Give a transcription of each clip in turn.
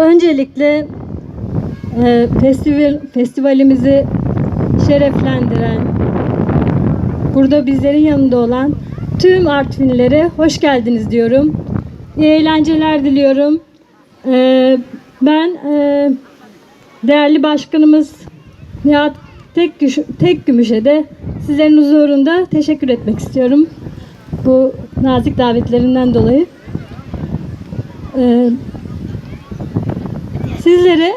Öncelikle e, festival festivalimizi şereflendiren, burada bizlerin yanında olan tüm Artvinlilere hoş geldiniz diyorum. İyi eğlenceler diliyorum. E, ben e, değerli başkanımız Nihat Tek, Tek Gümüş'e de sizlerin huzurunda teşekkür etmek istiyorum. Bu nazik davetlerinden dolayı. Ee, sizlere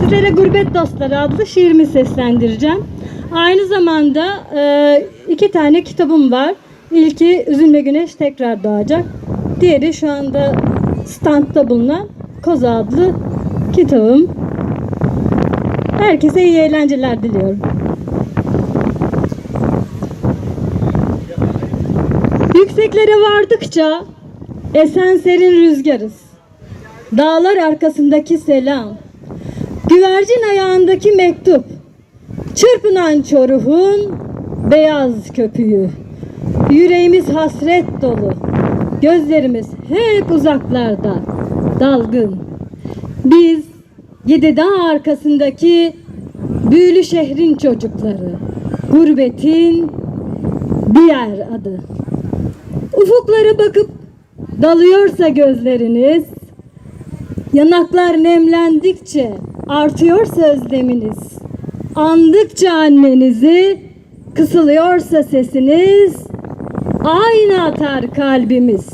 sizlere Gurbet Dostları adlı şiirimi seslendireceğim. Aynı zamanda e, iki tane kitabım var. İlki Üzülme Güneş Tekrar Doğacak. Diğeri şu anda standta bulunan Koza adlı kitabım. Herkese iyi eğlenceler diliyorum. Yükseklere vardıkça esen serin rüzgarız. Dağlar arkasındaki selam. Güvercin ayağındaki mektup. Çırpınan çoruhun beyaz köpüğü. Yüreğimiz hasret dolu. Gözlerimiz hep uzaklarda. Dalgın. Biz yedi dağ arkasındaki büyülü şehrin çocukları. Gurbetin diğer adı. Ufuklara bakıp dalıyorsa gözleriniz, yanaklar nemlendikçe artıyorsa özleminiz, andıkça annenizi kısılıyorsa sesiniz, aynı atar kalbimiz.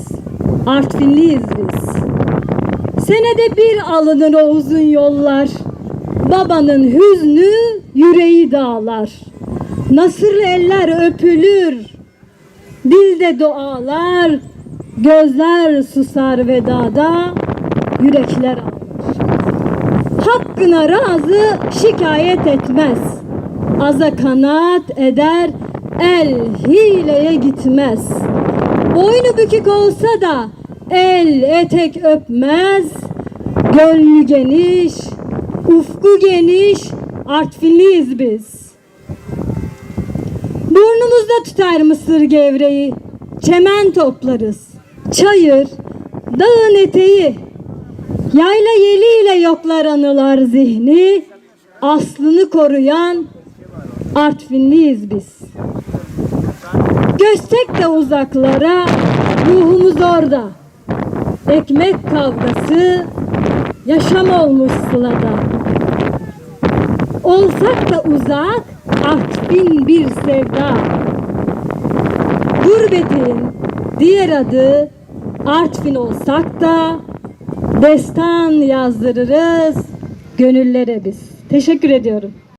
Artvinliyiz biz. Senede bir alınır o uzun yollar, babanın hüznü yüreği dağlar. Nasırlı eller öpülür, Dilde dualar, gözler susar vedada, yürekler ağlar. Hakkına razı şikayet etmez. Aza kanat eder, el hileye gitmez. Boynu bükük olsa da el etek öpmez. Gönlü geniş, ufku geniş, artvinliyiz biz. Burnumuzda tutar mısır gevreği, çemen toplarız. Çayır, dağın eteği, yayla yeliyle yoklar anılar zihni, aslını koruyan Artvinliyiz biz. Göçsek de uzaklara, ruhumuz orada. Ekmek kavgası, yaşam olmuş sılada. Olsak da uzak, Artvin bir sevda. Gurbetin diğer adı Artvin olsak da destan yazdırırız gönüllere biz. Teşekkür ediyorum.